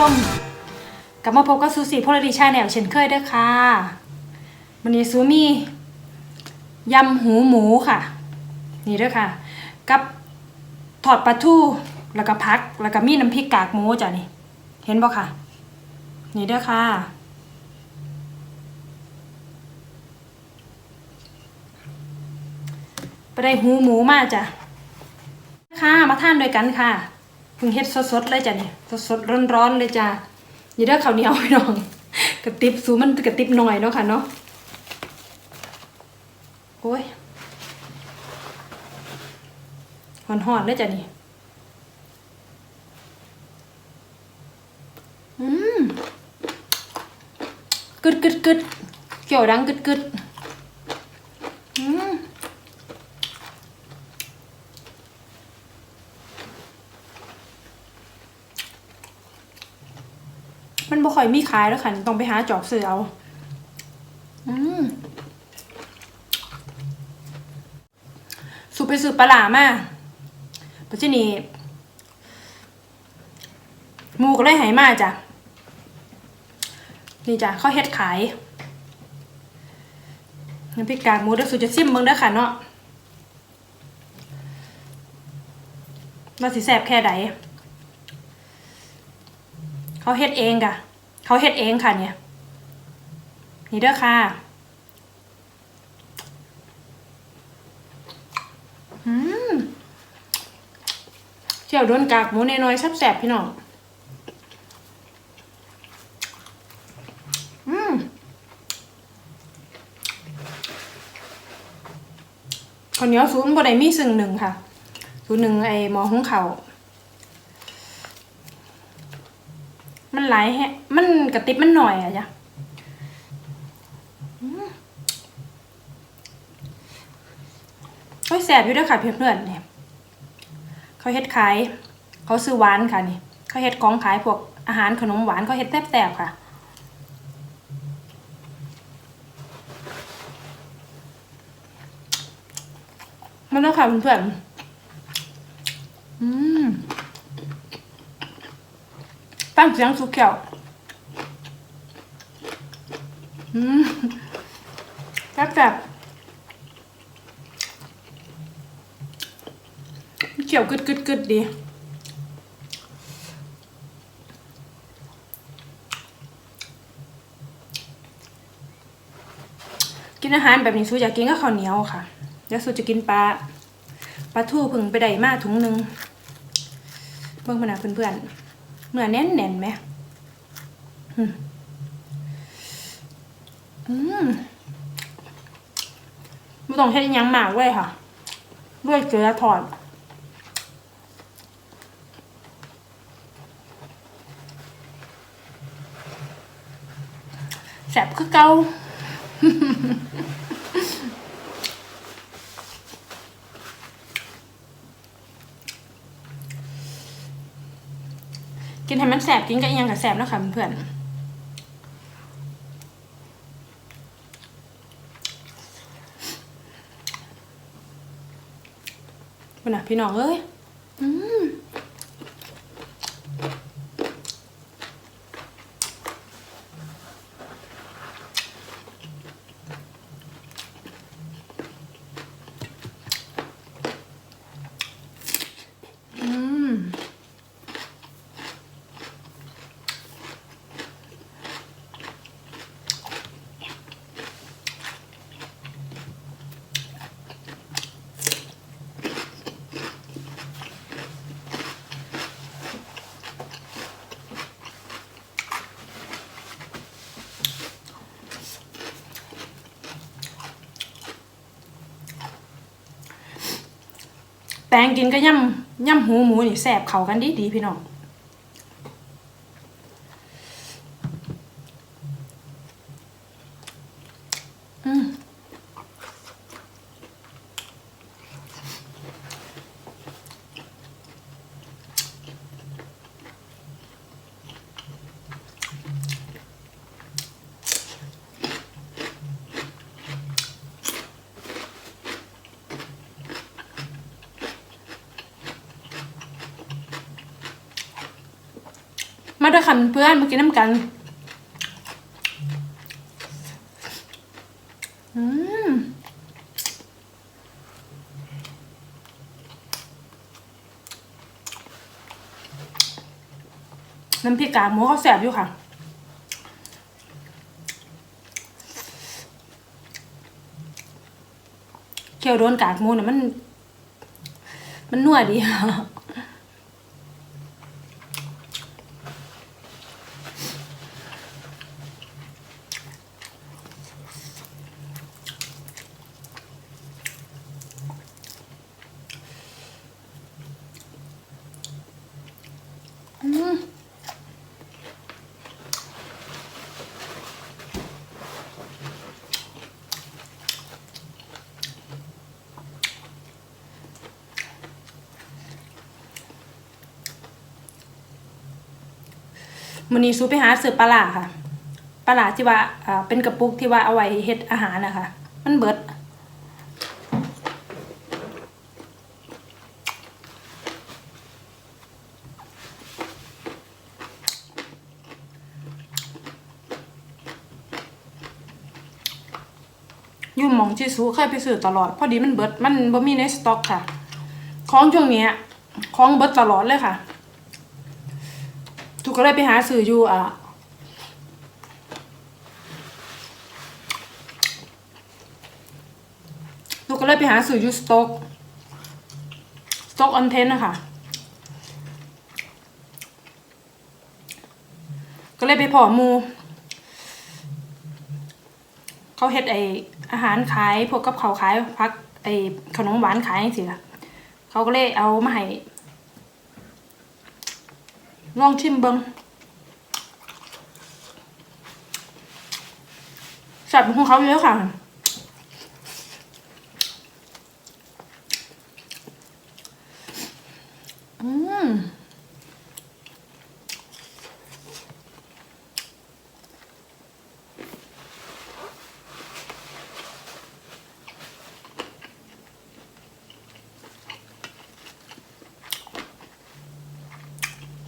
ชม กลับมาพบกับซูซี่พลดีชาแนลเช่นเคยเด้อค่ะวันนี้ซูมียำหูหมูค่ะ นี่เด้อค่ะ กับทอดปลาทูแล้วก็พัก แล้วก็มีน้ำพริกกากหมูจ้ะนี่ เห็นบ่ค่ะ นี่เด้อค่ะไปได้หูหมูมาจ้ะค่ะมาทานด้วยกันค่ะ พิ่งเฮ็ดสดๆเลยจ้ะนี่สดๆร้อนๆเลยจ้ะอย่าเด้อข้าวเหนียวพี่น้องกระติบสูมันกระติบหน่อยเนาะค่ะเนาะโอ้ยหอนๆเลยจ้ะนี่อืมกึดกึดกึดเกี่ยวดังกึดกึดอืม มันบ่ ค่อยมีขายแล้วค่ะต้องไปหาจอบซื้อเอาอืมสุไปซื้อปลาหลามาปัจจุบันหมูก็เลยใหายมาจ้ะ นี่จ้ะเขาเฮ็ดขายน้ำพริกกากหมูเดี๋ยวสุจะซิมเบิ่งเด้อค่ะเนาะว่าสิแซ่บแค่ใดเขาเฮ็ดเองกะ เขาเฮ็ดเองค่ะเนี่ย นี่เด้อค่ะอืมเจียวโดนกากหมูนน้อยๆแซ่บๆพี่น้องอืมข้าวเหนียวศูนย์บ่ได้มีซึ่งหนึ่งค่ะศูนย์หนึ่งไอหมอหุงเขา มันไหลแฮะ มันกระติบมันหน่อยอะจ้ะอืมโอ้ยแสบอยู่เด้วยค่ะเพื่อนๆเนี่ยเขาเฮ็ดขายเขาซื้อหวานค่ะนี่เขาเฮ็ดของขายพวกอาหารขนมหวานเขาเฮ็ดแซ่บๆค่ะมันแล้วค่ะเพื่อนๆอืม ตั้งเสียงสุกแก้วอืมแซ่บแบบเขียวกึดกึดกึดดีกินอาหารแบบนี้สูอยากกินก็ข้าวเหนียวค่ะแล้วสูจะกินปลาปลาทูพึ่งไปได้มาถุงหนึงเบิ่งพนะเพื่อนๆ เนื้อแน่นแน่นๆไหมอืมอืมไม่ต้องเฮ็ดยังมากเว้ยค่ะ ด้วยเกลือทอดแสบคือเกา กินให้มันแสบกินกับอิหยังกับแสบนะคะเพื่อนๆคุณน่ะพี่น้องเอ้ย แตงกินก็ย่ำย่ำหูหมูนี่แสบเขากันดีดีพี่น้องาด้วยค่ะเพื่อนมากินน้ำกัน อืมน้ำพริกกากหมูเขาแสบอยู่ค่ะ เคี่ยวโดนกากหมูเนี่ยมัน มันนัวดีอืม มันนี้ซูไปหาซื้อปลาร้าค่ะปลาร้าที่ว่าเป็นกระปุกที่ว่าเอาไว้เฮ็ดอาหารนะคะมันเบิดอยู่หมองที่ซูเคยไปซื้อตลอด พอดีมันเบิดมันบ่มีในสต็อกค่ะ ของช่วงนี้ของเบิดตลอดเลยค่ะ ก็เลยไปหาซื้ออยู่อะทุกก็เลยไปหาซื้ออยู่สต็อกสต็อกออนเทนนะคะก็เลยไปพอมู เขาเฮ็ดไออาหารขายพวกกับเขาวขายพักไอขนมหวานขายจังซี่ล่ะเขาก็เลยเอามาให้ ลองชิมเบิงสับของเขาเยอะค่ะ อืม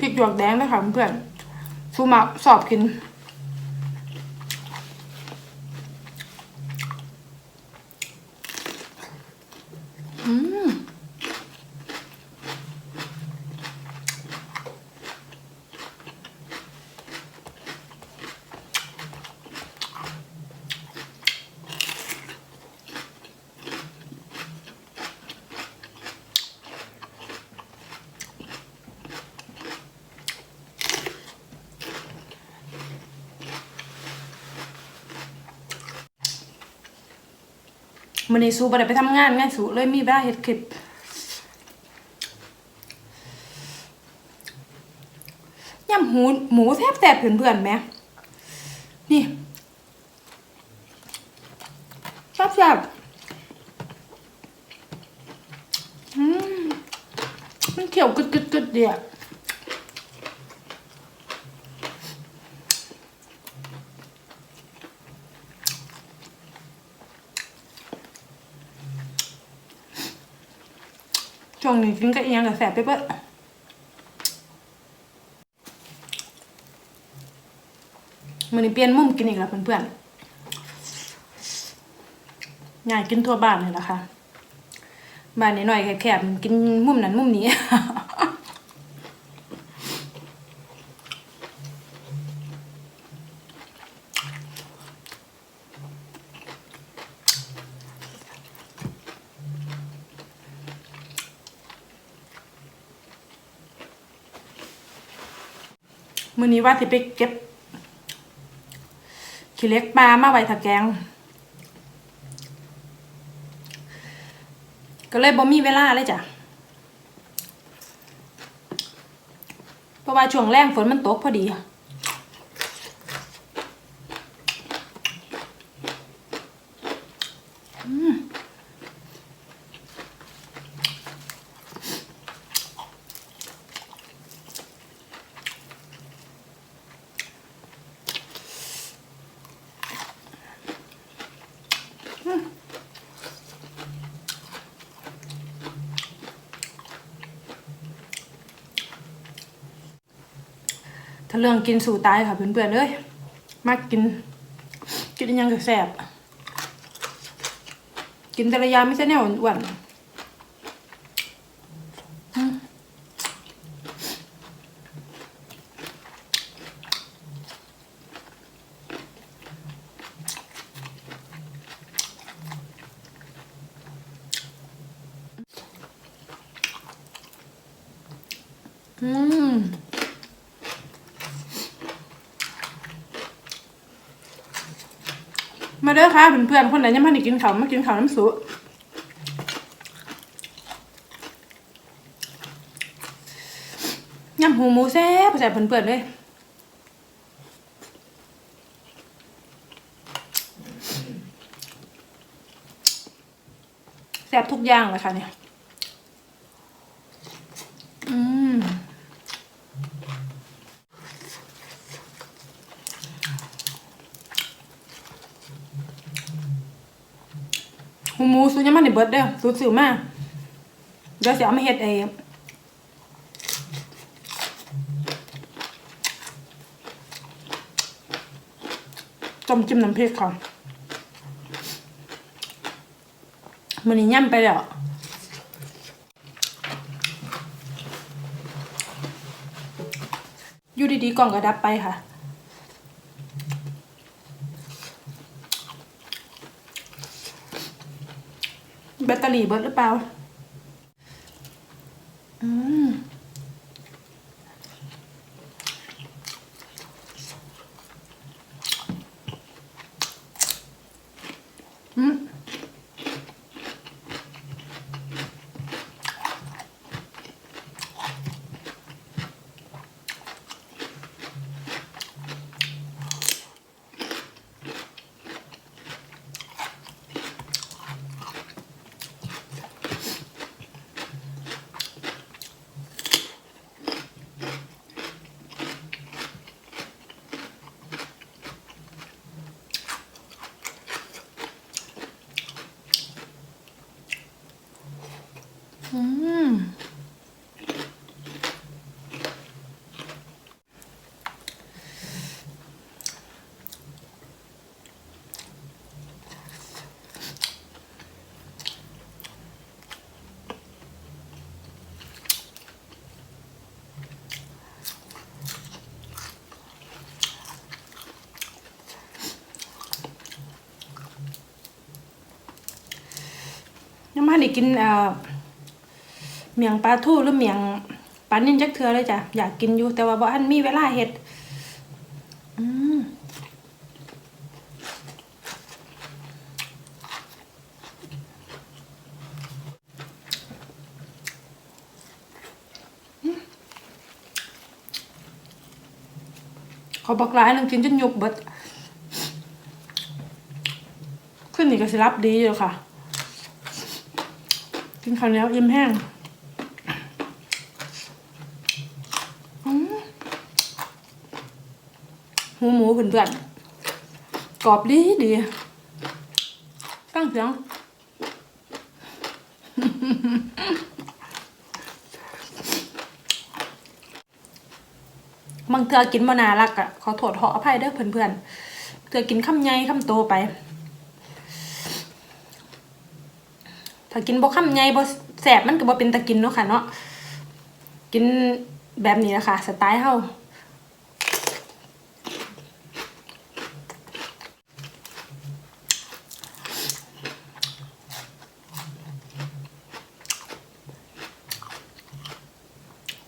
พริกหยวกแดงด้วยค่ะเพื่อนๆชูมาสอบกิน อืม มันนี้สูบ่ได้ไปทำงานไงสูเลยมีเวลาเฮ็ดคลิปยำหูหมูแทบแตบเพื่อนๆไหมนี่ชอบแซ่บอืมมันเขียวกึดกึดกึดเดียว วงนี้กินกับอียังกับแสบไปเบิดมันนี้เปลี่ยนมุมกินอีกแล้วเพื่อนๆง่ายกินทั่วบ้านเลยนะคะบ้านน้อยแคบๆกินมุมนั้นมุมนี้ มื้อนี้ว่าสิไปเก็บขี้เล็กปลามาไว้ถักแกง ก็เลยบ่มีเวลาเลยจ้ะเพราะว่าช่วงแรงฝนมันตกพอดี ถ้าเรื่องกินสู่ตายค่ะเพื่อนๆเอ้ยมากกิน กินยังก็แสบกินแต่ละยาไม่ใช่แนวอ้วนอืมอืม มาเด้อค่ะเพื่อนๆคนไหนยังไม่ได้กินข้าวมากินข้าวน้ำซุปยำหูหมูแซ่บแซ่บเพื่อนๆเลยแซ่บทุกอย่างเลยค่ะเนี่ย หมูซื้อยังมันในเบิดเด้อซื้อซื้อมาเดี๋ยวสิเอามาเฮ็ดเองต้มจิ้มน้ำพริกค่ะมันนี้ย่ำไปแล้วอยู่ดีๆกล่องก็ดับไปค่ะ แบตเตอรี่เบิดหรือเปล่า อืม ยังไม่ได้กินเอ่อเมียงปลาทูหรือเมียงปลานิ่นจักเทือเลยจ้ะอยากกินอยู่แต่ว่าบ่อันมีเวลาเฮ็ดอืมเขาบอกร้ายนึงกินจนยุบเบิดขึ้นนี่ก็สิรับดีอยู่ค่ะ กินข้าวเหนียวอิ่มแห้งอืมหูหมูเพื่อนๆกรอบดีดีตั้งเสียงบางเทือกินบ่นารักอะขอโทษขออภัยเด้อเพื่อนๆเทือกินคำใหญ่คำโตไป ถ้ากินบ่คำใหญ่บ่แสบมันก็บ่เป็นตะกินเนาะค่ะเนาะกินแบบนี้นะคะสไตล์เฮา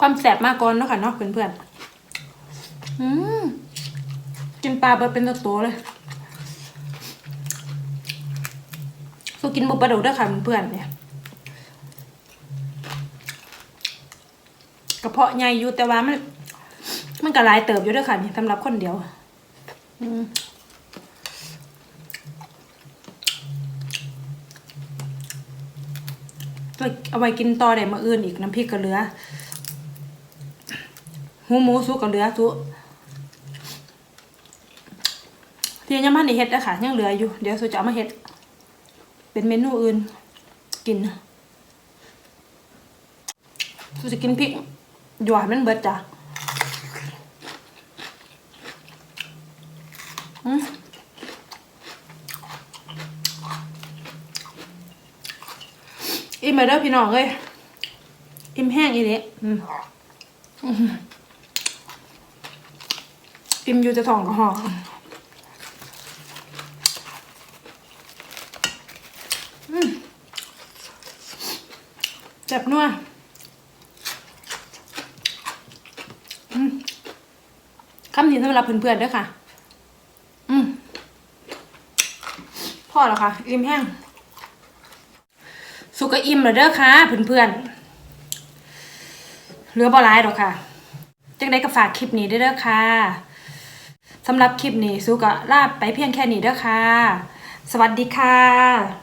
ความแสบมากก่อนเนาะค่ะเนาะเพื่อนๆอืมกินปลาเบิดเป็นตัวโตเลย สู้กินบุปผาดูด้วยค่ะเพื่อนๆเนี่ยกระเพาะใหญ่อยู่แต่ว่ามัน มันก็หลายเติบอยู่ด้วยค่ะเนี่ยสำหรับคนเดียวอืมเอาไว้กินต่อได้มาอื่นอีกน้ำพริกก็เหลือหูหมูสุกก็เหลือสุเทียนยังมันได้เฮ็ดนะค่ะยังเหลืออยู่ เดี๋ยวสุจะเอามาเฮ็ด เป็นเมนูอื่น กินสุจะกินพริกหยวานมันเบิดจ้ะอืมอิ่มไปเด้อพี่น้องเอ้ยอิ่มแห้งอีเด้อืมอืมอิ่มอยู่จะท้องกับห่ออื จ็บนัวคำนี้สำหรับเพื่อนๆด้วยค่ะ อืมพอแล้วค่ะ อิ่มแห้ง สุก็อิ่มแล้วเด้อค่ะเพื่อนๆเหลือบ่หลายดอกค่ะ จังได้ก็ฝากคลิปนี้ด้วยเด้อค่ะสำหรับคลิปนี้สุก็ลาไปเพียงแค่นี้เด้อค่ะ สวัสดีค่ะ